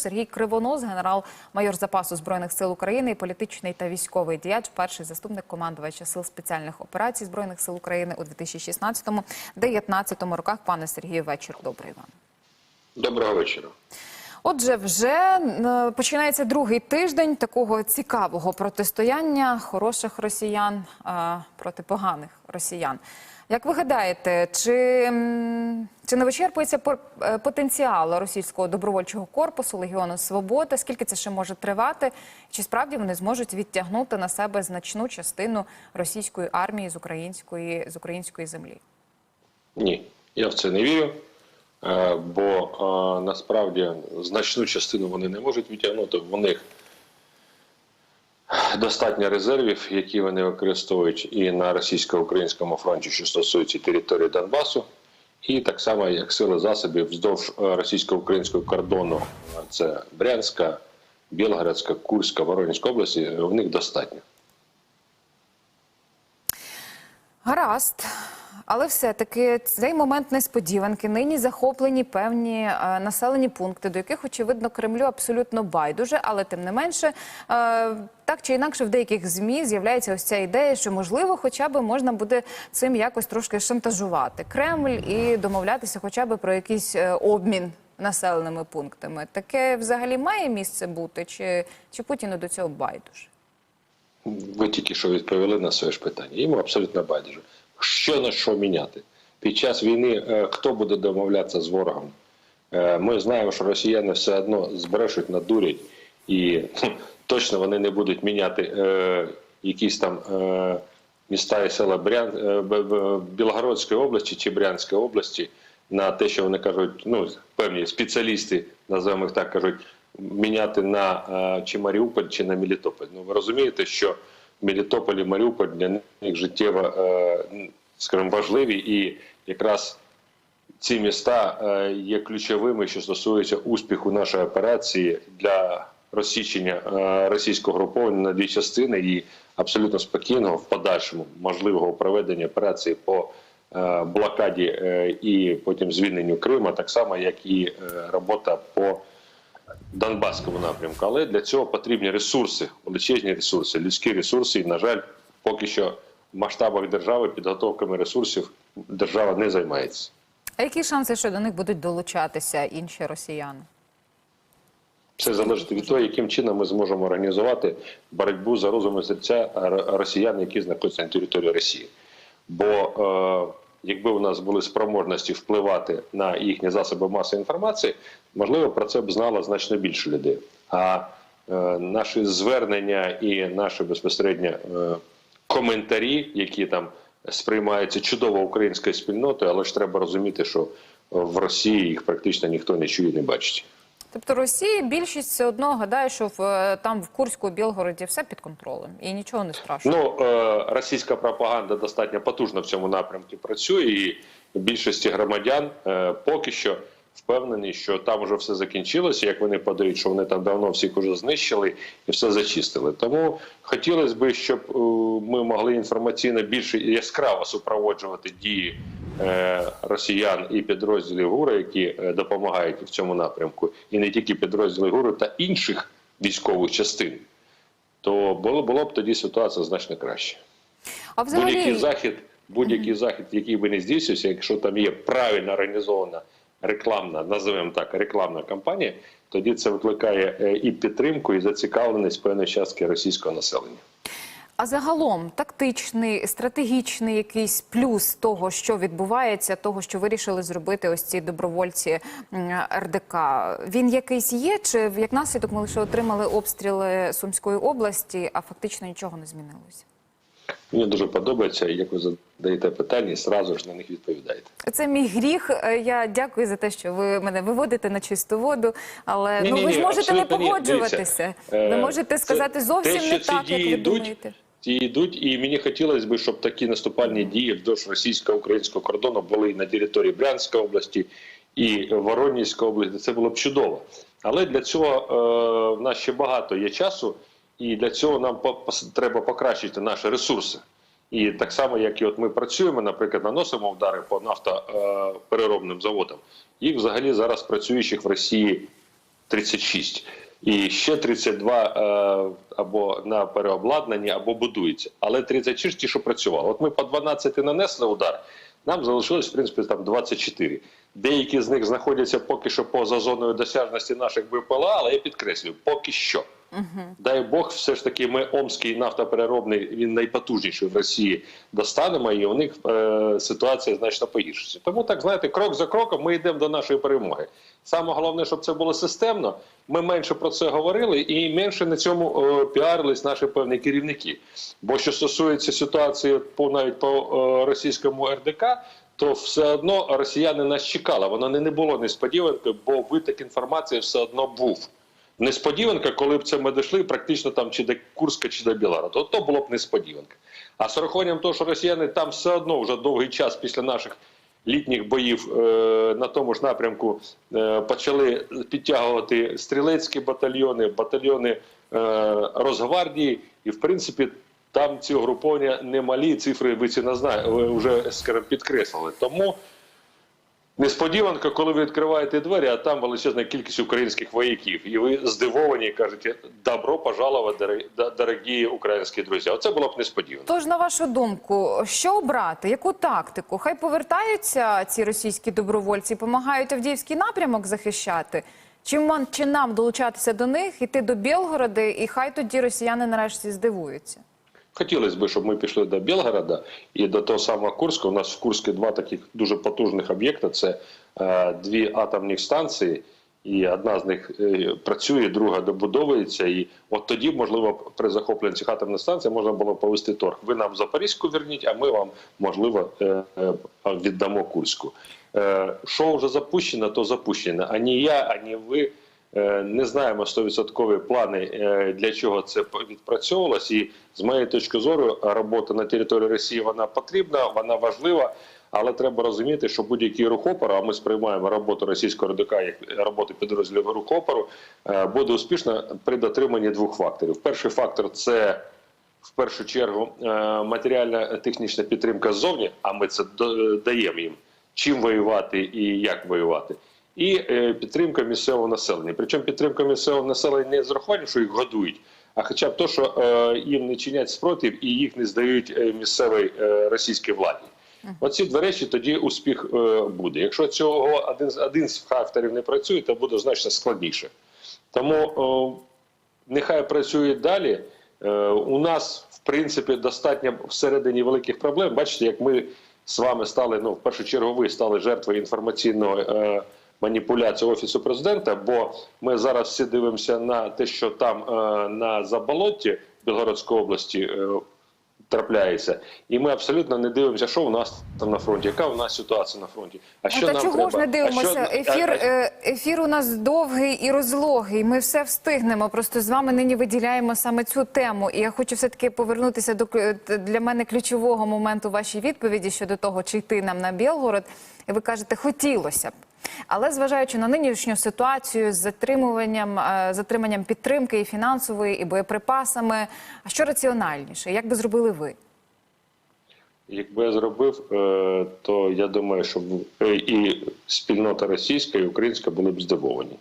Сергій Кривонос, генерал-майор запасу збройних сил України, і політичний та військовий діяч, перший заступник командувача сил спеціальних операцій збройних сил України у 2016-2019 роках. Пане Сергію, вечір добрий вам. Доброго вечора. Отже, вже починається другий тиждень такого цікавого протистояння хороших росіян проти поганих росіян. Як ви гадаєте, чи, чи не вичерпується е, потенціал російського добровольчого корпусу Легіону Свобода? Скільки це ще може тривати? Чи справді вони зможуть відтягнути на себе значну частину російської армії з української з української землі? Ні, я в це не вірю, е, бо е, насправді значну частину вони не можуть відтягнути. В них достатньо резервів, які вони використовують і на російсько-українському фронті, що стосується території Донбасу, і так само як сили засобів вздовж е, російсько-українського кордону. Е, Це Брянська, Білгородська, Курська, Воронезька області. е, В них достатньо. Гаразд. Але все-таки цей момент несподіванки. Нині захоплені певні е, населені пункти, до яких, очевидно, Кремлю абсолютно байдуже, але тим не менше, е, так чи інакше, в деяких змі з'являється ось ця ідея, що можливо, хоча б можна буде цим якось трошки шантажувати Кремль і домовлятися, хоча б про якийсь е, обмін населеними пунктами. Таке взагалі має місце бути, чи, чи Путіну до цього байдуже? Ви тільки що відповіли на своє ж питання. Йому абсолютно байдуже. Що на що міняти? Під час війни е, хто буде домовлятися з ворогом? Е, Ми знаємо, що росіяни все одно збрешуть, надурять, і точно вони не будуть міняти е, якісь там міста і села Брян, Білгородської області чи Брянської області на те, що вони кажуть, ну певні спеціалісти, називаємо їх так, кажуть, міняти на чи Маріуполь, чи на Мелітополь. Ну ви розумієте, що Мелітополь і Маріуполь для них життєво, е, скажімо, важливі, і якраз ці міста е, є ключовими, що стосується успіху нашої операції для розсічення е, російського груповання на дві частини і абсолютно спокійного в подальшому можливого проведення операції по блокаді і потім звільненню Криму, так само як і робота по Донбаському напрямку. Але для цього потрібні ресурси, величезні ресурси, людські ресурси. І, на жаль, поки що в масштабах держави підготовками ресурсів держава не займається. А які шанси, що до них будуть долучатися інші росіяни? Все залежить від того, яким чином ми зможемо організувати боротьбу за розум серця росіян, які знаходяться на території Росії. Бо е, якби у нас були спроможності впливати на їхні засоби масової інформації, можливо, про це б знало значно більше людей. А е, наші звернення і наші безпосередньо е, коментарі, які там сприймаються чудово українською спільнотою, але ж треба розуміти, що в Росії їх практично ніхто не чує, не бачить. Тобто Росії більшість все одно гадає, що в е, там в Курську, Білгороді все під контролем і нічого не страшно. Ну, е, російська пропаганда достатньо потужно в цьому напрямку працює, і більшості громадян е, поки що впевнені, що там вже все закінчилося. Як вони подають, що вони там давно всіх уже знищили і все зачистили. Тому хотілося б, щоб ми могли інформаційно більше яскраво супроводжувати дії росіян і підрозділів ГУРа, які е, допомагають в цьому напрямку, і не тільки підрозділи ГУРу та інших військових частин. То було, було б тоді ситуація значно краще. А Будь-який взагалі захід, будь-який захід, який би не здійснився, якщо там є правильно організована рекламна, називаємо так, рекламна кампанія, тоді це викликає е, і підтримку, і зацікавленість певної частки російського населення. А загалом тактичний, стратегічний якийсь плюс того, що відбувається, того, що вирішили зробити ось ці добровольці РДК. Він якийсь є? Чи як наслідок ми лише отримали обстріли Сумської області, а фактично нічого не змінилося? Мені дуже подобається, як ви задаєте питання і зразу ж на них відповідаєте. Це мій гріх. Е, Я дякую за те, що ви мене виводите на чисту воду. Але ну ви Ні-ні-ні, ж можете не абсолютно ні. погоджуватися. Ви е, можете сказати зовсім те, не так, як ви думаєте. Ті йдуть, і мені хотілося б, щоб такі наступальні дії вздовж російсько-українського кордону були і на території Брянської області і Воронізької області. Це було б чудово. Але для цього е, в нас ще багато є часу, і для цього нам треба покращити наші ресурси. І так само, як і от ми працюємо, наприклад, наносимо удари по нафтопереробним заводам. Їх взагалі зараз працюючих в Росії 36. І ще 32 е, або на переобладнанні, або будується. Але 36 ті, що працювали. От ми по 12 нанесли удар, нам залишилось, в принципі, там 24. Деякі з них знаходяться поки що поза зоною досяжності наших БПЛА, але я підкреслюю, поки що. Дай Бог, все ж таки, ми Омський нафтопереробний, він найпотужніший в Росії достанемо, і у них е, ситуація значно погіршиться. Тому так знаєте, крок за кроком ми йдемо до нашої перемоги. Саме головне, щоб це було системно. Ми менше про це говорили і менше на цьому е, піарились наші певні керівники. Бо що стосується ситуації по навіть по е, російському РДК. То все одно росіяни нас чекали. Воно не, не було несподіванкою, бо виток інформації все одно був несподіванка, коли б це ми дійшли практично там чи до Курська, чи до Білгорода. От то було б несподіванка. А з урахуванням того, що росіяни там все одно вже довгий час після наших літніх боїв е, на тому ж напрямку е, почали підтягувати стрілецькі батальйони, батальйони е, Росгвардії, і в принципі. Там ці угруповання немалі цифри, ви ці ви вже скажімо, підкреслили. Тому Несподіванка, коли ви відкриваєте двері, а там величезна кількість українських вояків, і ви здивовані і кажете добро пожаловать, дорогі- українські друзі. Оце було б несподівано. Тож, на вашу думку, що обрати? Яку тактику? Хай повертаються ці російські добровольці, допомагають Авдіївський напрямок захищати. Чи, ман- чи нам долучатися до них, іти до Білгорода, і хай тоді росіяни нарешті здивуються? Хотілося б, щоб ми пішли до Білгорода і до того самого Курська. У нас в Курську два таких дуже потужних об'єкти: це е, дві атомні станції, і одна з них е, працює, друга добудовується. І от тоді, можливо, при захопленні цих атомних станцій можна було повести торг. Ви нам Запорізьку верніть, а ми вам можливо е, е, віддамо Курську. Е, Що вже запущено, то запущено. Ані я, ані ви. Е, Не знаємо 100% плани, е, для чого це відпрацьовувалось. І з моєї точки зору, робота на території Росії вона потрібна, вона важлива. Але треба розуміти, що будь-який рух опору, а ми сприймаємо роботу російського РДК як роботу підрозділів рух опору, е, буде успішна при дотриманні двох факторів. Перший фактор це в першу чергу матеріальна технічна підтримка ззовні, а ми це даємо їм чим воювати і як воювати. І е, підтримка місцевого населення. Причому підтримка місцевого населення не з що їх годують, а хоча б то, що е, їм не чинять спротив і їх не здають е, місцевій російській владі. Оці дві речі тоді успіх буде. Якщо цього один, з- один з факторів не працює, то буде значно складніше. Тому о, нехай працює далі. Е, у нас, в принципі, достатньо всередині великих проблем. Бачите, як ми з вами стали, ну, в першу чергу, ви стали жертвою інформаційної е, маніпуляції Офісу президента, бо ми зараз всі дивимося на те, що там е, на Заболотті Білгородської області е, трапляється, і ми абсолютно не дивимося, що у нас там на фронті, яка у нас ситуація на фронті. А що Та нам чого треба? ж не дивимося? що- Ефір, е, ефір у нас довгий і розлогий. Ми все встигнемо. Просто з вами нині виділяємо саме цю тему. І я хочу все таки повернутися до к- для мене ключового моменту вашій відповіді щодо того, чи йти нам на Білгород. І ви кажете, хотілося б. Але зважаючи на нинішню ситуацію з затримуванням, е, затриманням підтримки і фінансової, і боєприпасами, а що раціональніше? Як би зробили ви? Якби я зробив, е, то я думаю, що е, і спільнота російська і українська були б здивовані.